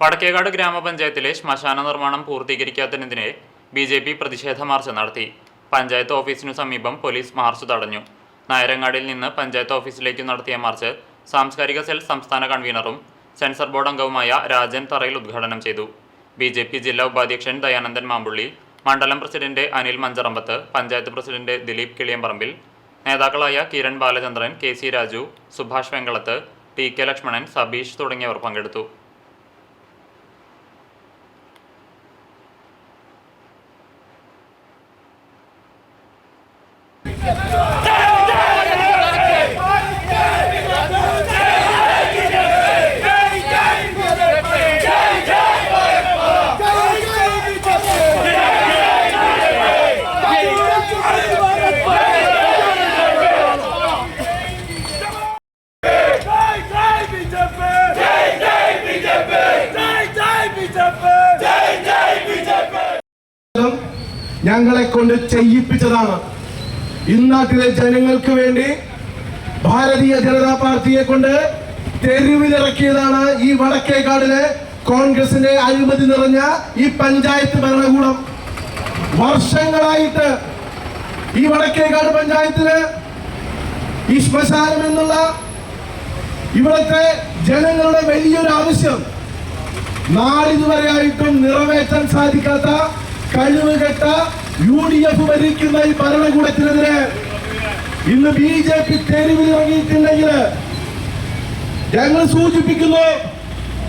വടക്കേകാട് ഗ്രാമപഞ്ചായത്തിലെ ശ്മശാന നിർമ്മാണം പൂർത്തീകരിക്കാത്തതിനെതിരെ ബി ജെ പി പ്രതിഷേധ മാർച്ച് നടത്തി. പഞ്ചായത്ത് ഓഫീസിനു സമീപം പോലീസ് മാർച്ച് തടഞ്ഞു. നായരങ്ങാടിൽ നിന്ന് പഞ്ചായത്ത് ഓഫീസിലേക്ക് നടത്തിയ മാർച്ച് സാംസ്കാരിക സെൽ സംസ്ഥാന കൺവീനറും സെൻസർ ബോർഡ് അംഗവുമായ രാജൻ തറയിൽ ഉദ്ഘാടനം ചെയ്തു. ബി ജെ പി ജില്ലാ ഉപാധ്യക്ഷൻ ദയാനന്ദൻ മാമ്പുള്ളി മണ്ഡലം പ്രസിഡന്റ് അനിൽ മഞ്ചറമ്പത്ത് പഞ്ചായത്ത് പ്രസിഡന്റ് ദിലീപ് കിളിയമ്പറമ്പിൽ നേതാക്കളായ Kiran Balachandran K C Raju Subhash Venkalath T K Lakshmanan Sabeesh തുടങ്ങിയവർ പങ്കെടുത്തു. ഞങ്ങളെ കൊണ്ട് ചെയ്യിപ്പിച്ചതാണ്. ഇന്നാട്ടിലെ ജനങ്ങൾക്ക് വേണ്ടി ഭാരതീയ ജനതാ പാർട്ടിയെ കൊണ്ട് തെരുവിലിറക്കിയതാണ് ഈ വടക്കേക്കാടിലെ കോൺഗ്രസിന്റെ അഴിമതി നിറഞ്ഞ ഈ പഞ്ചായത്ത് ഭരണകൂടം. വർഷങ്ങളായിട്ട് ഈ വടക്കേക്കാട് പഞ്ചായത്തിൽ ഈ ശ്മശാനം എന്നുള്ള ഇവിടുത്തെ ജനങ്ങളുടെ വലിയൊരു ആവശ്യം. നാളിതുവരെയായിട്ടും നിറവേറ്റാൻ സാധിക്കാത്ത കഴിവുകെട്ട യു ഡി എഫ് ഭരിക്കുന്ന ഈ ഭരണകൂടത്തിനെതിരെ ഇന്ന് ബി ജെ പി തെരുവിൽ ഇറങ്ങിയിട്ടുണ്ടെങ്കിൽ ഞങ്ങൾ സൂചിപ്പിക്കുന്നു